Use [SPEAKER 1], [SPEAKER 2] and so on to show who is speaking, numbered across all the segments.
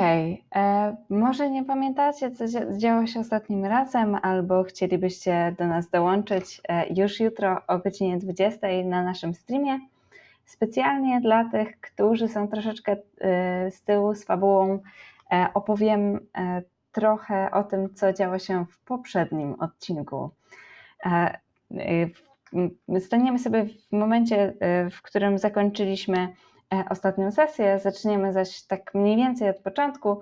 [SPEAKER 1] Okej, e, może nie pamiętacie, co dzia- działo się ostatnim razem, albo chcielibyście do nas dołączyć e, już jutro o godzinie 20 na naszym streamie. Specjalnie dla tych, którzy są troszeczkę e, z tyłu z fabułą, e, opowiem e, trochę o tym, co działo się w poprzednim odcinku. E, e, Staniemy sobie w momencie, e, w którym zakończyliśmy ostatnią sesję. Zaczniemy zaś tak mniej więcej od początku.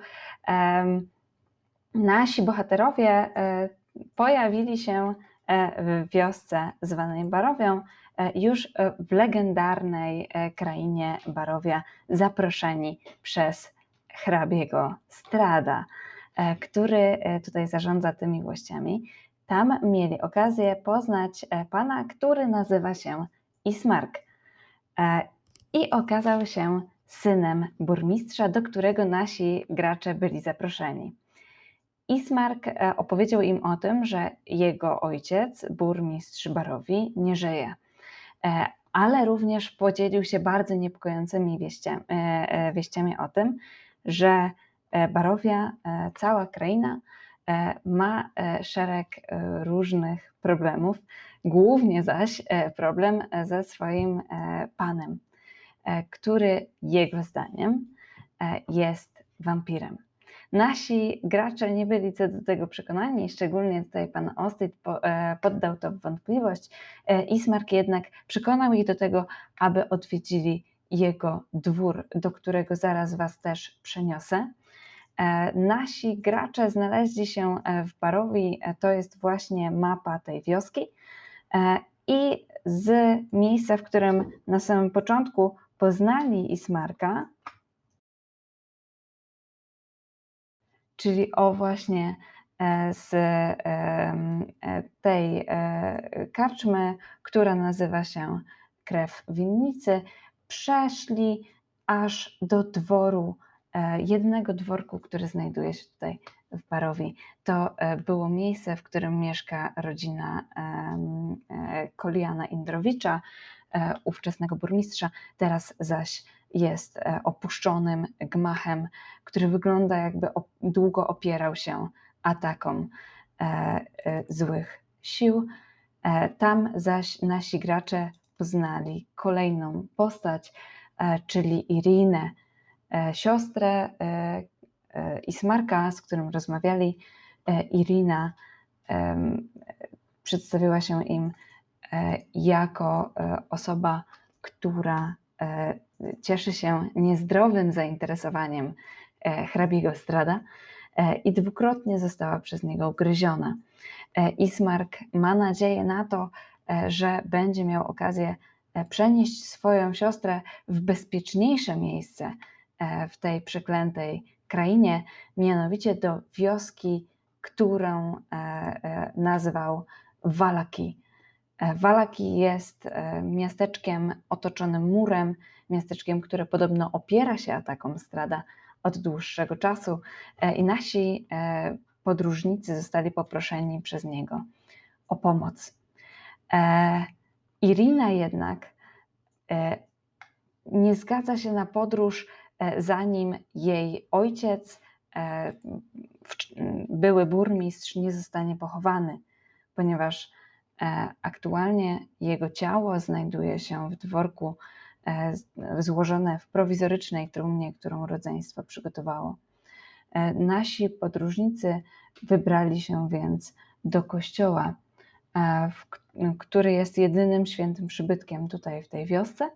[SPEAKER 1] Nasi bohaterowie e, pojawili się e, w wiosce zwanej Barowią, e, już e, w legendarnej e, krainie Barowia, zaproszeni przez hrabiego Strada, e, który e, tutaj zarządza tymi włościami. Tam mieli okazję poznać e, pana, który nazywa się Ismark. E, i okazał się synem burmistrza, do którego nasi gracze byli zaproszeni. Ismark e, opowiedział im o tym, że jego ojciec, burmistrz Barowi, nie żyje, E, ale również podzielił się bardzo niepokojącymi wieściami, wieściami o tym, że e, Barowia, e, cała kraina e, ma e, szereg e, różnych problemów, głównie zaś e, problem e, ze swoim e, panem e, który jego zdaniem e, jest wampirem. Nasi gracze nie byli co do tego przekonani, szczególnie tutaj pan po- e, poddał to w wątpliwość. E, Ismark jednak przekonał ich do tego, aby odwiedzili jego dwór, do którego zaraz was też przeniosę. E, Nasi gracze znaleźli się e, w Barowi, e, to jest właśnie mapa tej wioski. E, I z miejsca, w którym na samym początku poznali Ismarka, czyli o właśnie e, z em, e, tej e, karczmy, która nazywa się Krew Winnicy, przeszli aż do dworu, e, jednego dworku, który znajduje się tutaj w Barowi. To e, było miejsce, w którym mieszka rodzina e, Koliana Indrowicza, e, ówczesnego burmistrza. Teraz zaś jest e, opuszczonym gmachem, który wygląda jakby długo opierał się atakom e, e, złych sił. E, Tam zaś nasi gracze poznali kolejną postać, e, czyli Irinę, e, siostrę e, e, Ismarka, z którym rozmawiali. E, Irina przedstawiła się im e, jako e, osoba, która e, cieszy się niezdrowym zainteresowaniem e, hrabiego Strada e, i dwukrotnie została przez niego ugryziona. E, Ismark ma nadzieję na to, e, że będzie miał okazję e, przenieść swoją siostrę w bezpieczniejsze miejsce e, w tej przeklętej krainie, mianowicie do wioski, którą e, e, nazwał Walaki. E, Walaki jest e, miasteczkiem otoczonym murem, miasteczkiem, które podobno opiera się atakom Strada od dłuższego czasu e, i nasi podróżnicy zostali poproszeni przez niego o pomoc. Irina jednak nie zgadza się na podróż, zanim jej ojciec, były burmistrz, nie zostanie pochowany, ponieważ aktualnie jego ciało znajduje się w dworku e, złożone w prowizorycznej trumnie, którą rodzeństwo przygotowało. E, Nasi podróżnicy wybrali się więc do kościoła, e, który jest jedynym świętym przybytkiem tutaj w tej wiosce.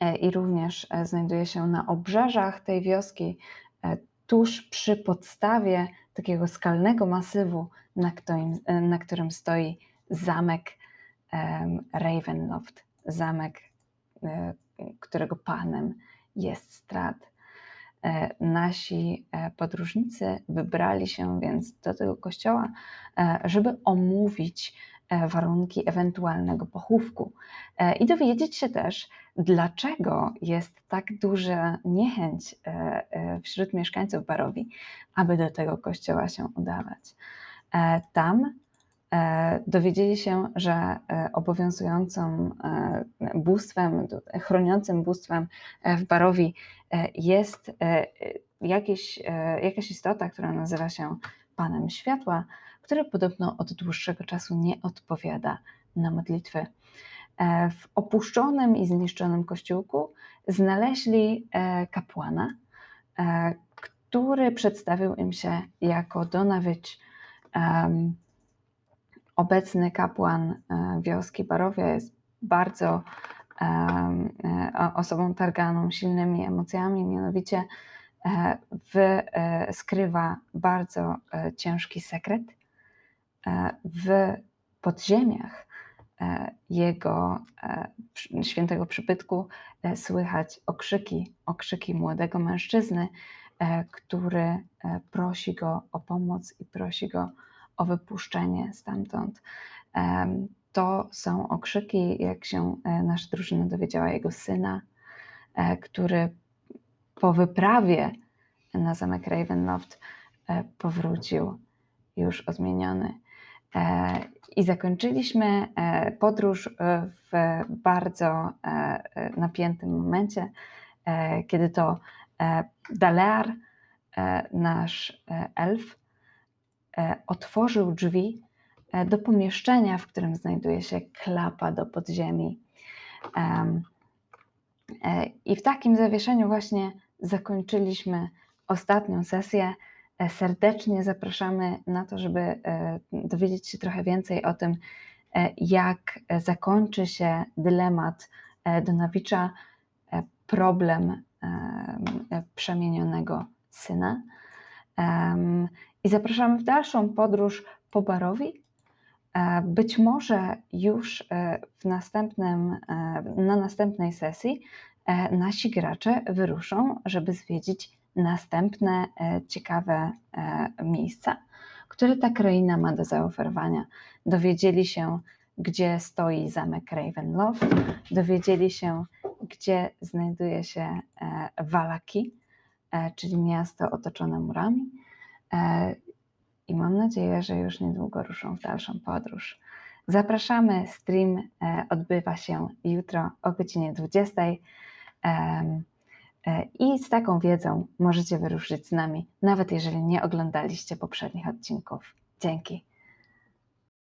[SPEAKER 1] E, I również e, znajduje się na obrzeżach tej wioski, e, tuż przy podstawie takiego skalnego masywu, na którym, na którym stoi zamek em, Ravenloft, zamek, e, którego panem jest Strad. E, Nasi e, podróżnicy wybrali się więc do tego kościoła, żeby omówić warunki ewentualnego pochówku e, i dowiedzieć się też, dlaczego jest tak duża niechęć e, e, wśród mieszkańców Barowi, aby do tego kościoła się udawać. E, Tam e, dowiedzieli się, że e, obowiązującym e, bóstwem, chroniącym bóstwem w Barowi jest jakieś, jakaś istota, która nazywa się Panem Światła, który podobno od dłuższego czasu nie odpowiada na modlitwy. W opuszczonym i zniszczonym kościółku znaleźli kapłana, który przedstawił im się jako Donawicz, obecny kapłan e, wioski Barowia jest bardzo osobą targaną silnymi emocjami, mianowicie e, skrywa bardzo ciężki sekret. W podziemiach jego świętego przybytku słychać okrzyki, okrzyki młodego mężczyzny, E, który e, prosi go o pomoc i prosi go o wypuszczenie stamtąd. To są okrzyki, jak się e, nasza drużyna dowiedziała, jego syna, który po wyprawie na zamek Ravenloft powrócił już odmieniony. I zakończyliśmy podróż w bardzo napiętym momencie, kiedy to E, Dalear, e, nasz e, elf, otworzył drzwi do pomieszczenia, w którym znajduje się klapa do podziemi. I w takim zawieszeniu właśnie zakończyliśmy ostatnią sesję. Serdecznie zapraszamy na to, żeby dowiedzieć się trochę więcej o tym, jak zakończy się dylemat Donawicza, problem przemienionego syna. I zapraszamy w dalszą podróż po Barowi. E, być może już e, w następnym, e, na następnej sesji nasi gracze wyruszą, żeby zwiedzić następne ciekawe miejsca, które ta kraina ma do zaoferowania. Dowiedzieli się, gdzie stoi zamek Ravenloft, dowiedzieli się, gdzie znajduje się Walaki, e, e, czyli miasto otoczone murami. E, I mam nadzieję, że już niedługo ruszą w dalszą podróż. Zapraszamy. Stream odbywa się jutro o godzinie 20. I z taką wiedzą możecie wyruszyć z nami, nawet jeżeli nie oglądaliście poprzednich odcinków. Dzięki.